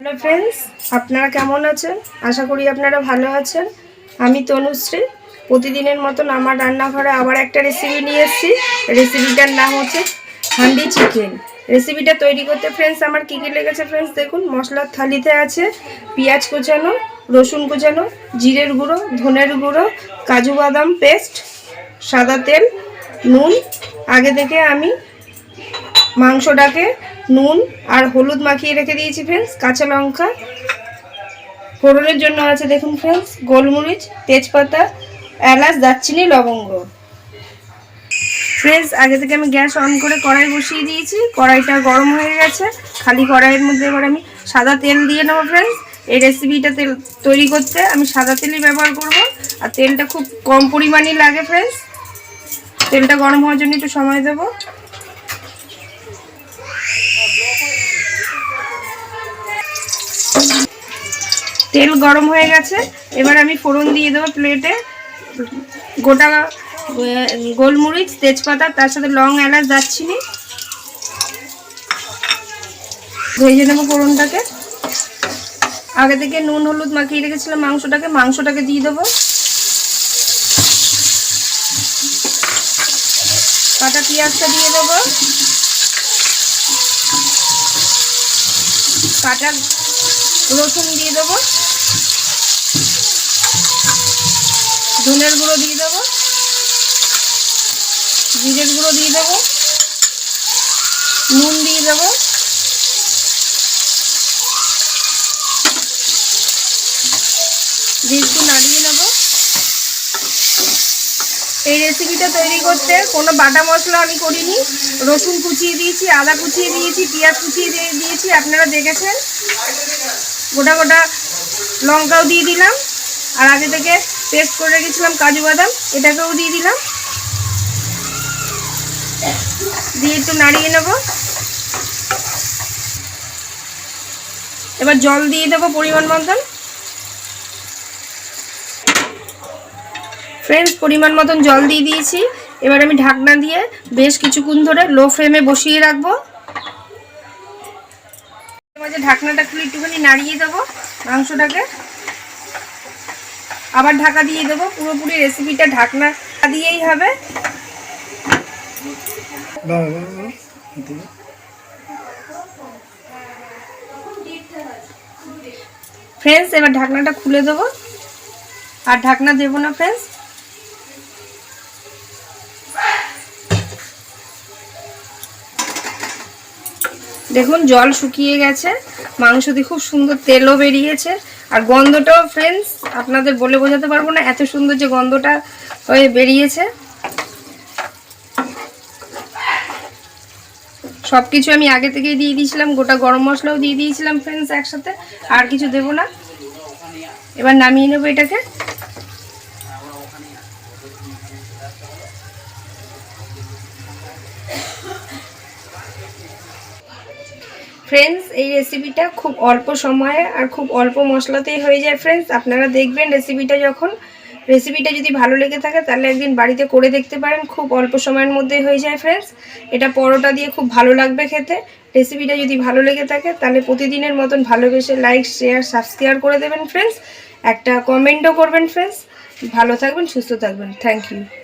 Hello friends আপনারা কেমন আছেন? আশা করি আপনারা ভালো আছেন। আমি তনুশ্রী। প্রতিদিনের মতন আমার রান্নাঘরে আবার একটা রেসিপি নিয়ে এসেছি। রেসিপিটার নাম হচ্ছে হান্ডি চিকেন। রেসিপিটা তৈরি করতে ফ্রেন্ডস আমার কী কী লেগেছে ফ্রেন্ডস দেখুন মশলার থালিতে আছে পেঁয়াজ কুচানো, রসুন কুচানো, জিরের গুঁড়ো, ধনের গুঁড়ো, কাজু বাদাম পেস্ট সাদা তেল, নুন। আগে থেকে আমি মাংসটাকে নুন আর হলুদ মাখিয়ে রেখে দিয়েছি ফ্রেন্ডস কাঁচা লঙ্কা। ফোড়নের জন্য আছে দেখুন ফ্রেন্ডস গোলমরিচ, তেজপাতা, এলাচ, দারচিনি, লবঙ্গ। ফ্রেন্ডস আগে থেকে আমি গ্যাস অন করে কড়াই বসিয়ে দিয়েছি। কড়াইটা গরম হয়ে গেছে। খালি কড়াইয়ের মধ্যে এবার আমি সাদা তেল দিয়ে নেব ফ্রেন্ডস এই রেসিপিটা তেল তৈরি করতে আমি সাদা তেলই ব্যবহার করব। আর তেলটা খুব কম পরিমাণই লাগে ফ্রেন্ডস তেলটা গরম হওয়ার জন্য একটু সময় দেবো। তেল গরম হয়ে গেছে। এবার আমি ফোড়ন দিয়ে দেবো প্লেটে গোটা গোলমরিচ, তেজপাতা, তার সাথে লং এলাচ, দারচিনি। ভেজে নেব ফোড়নটাকে। আগে থেকে নুন, হলুদ মাখিয়ে রেখেছিলাম মাংসটাকে। মাংসটাকে দিয়ে দেবো। কাটা পেঁয়াজটা দিয়ে দেবো। কাটা রসুন দিয়ে দেবো। ধনের গুঁড়ো দিয়ে দেবো। জিরের গুঁড়ো দিয়ে দেবো। নুন দিয়ে দেবো। দিয়ে একটু নাড়িয়ে নেব। এই রেসিপিটা তৈরি করতে কোনো বাটা মশলা আমি করিনি। রসুন কুচিয়ে দিয়েছি, আদা কুচিয়ে দিয়েছি, পেঁয়াজ কুচিয়ে দিয়ে দিয়েছি, আপনারা দেখেছেন? গোটা গোটা লঙ্কাও দিয়ে দিলাম। আর আগে থেকে পেস্ট করে রেখেছিলাম কাজু বাদাম, এটাকেও দিয়ে দিলাম। দিয়ে একটু নাড়িয়ে নেব। এবার জল দিয়ে দেবো পরিমাণ মতন। ফ্রেন্ডস পরিমাণ মতন জল দিয়ে দিয়েছি। এবার আমি ঢাকনা দিয়ে বেশ কিছুক্ষণ ধরে লো ফ্লেমে বসিয়ে রাখব। মাঝে ঢাকনাটা খুলে একটুখানি নাড়িয়ে দেবো মাংসটাকে। আবার ঢাকা দিয়ে দেবো, পুরোপুরি রেসিপিটা ঢাকনা দিয়েই হবে। ফ্রেন্ডস এবার ঢাকনাটা খুলে দেবো। আর ঢাকনা দেবো না ফ্রেন্ডস দেখুন, জল শুকিয়ে গেছে। মাংস দিয়ে খুব সুন্দর তেলও বেরিয়েছে। আর গন্ধটাও ফ্রেন্ডস আপনাদের বলে বোঝাতে পারব না, এত সুন্দর যে গন্ধটা হয়ে বেরিয়েছে। সব কিছু আমি আগে থেকেই দিয়ে দিয়েছিলাম, গোটা গরম মশলাও দিয়ে দিয়েছিলাম ফ্রেন্ডস একসাথে, আর কিছু দেবো না। এবার নামিয়ে নেব এটাকে। ফ্রেন্ডস এই রেসিপিটা খুব অল্প সময়ে আর খুব অল্প মশলাতেই হয়ে যায় ফ্রেন্ডস আপনারা দেখবেন রেসিপিটা যখন রেসিপিটা যদি ভালো লেগে থাকে, তাহলে একদিন বাড়িতে করে দেখতে পারেন। খুব অল্প সময়ের মধ্যেই হয়ে যায় ফ্রেন্ডস এটা পরোটা দিয়ে খুব ভালো লাগবে খেতে। রেসিপিটা যদি ভালো লেগে থাকে, তাহলে প্রতিদিনের মতন ভালোবেসে লাইক শেয়ার সাবস্ক্রাইব করে দেবেন ফ্রেন্ডস একটা কমেন্টও করবেন ফ্রেন্ডস ভালো থাকবেন, সুস্থ থাকবেন। Thank you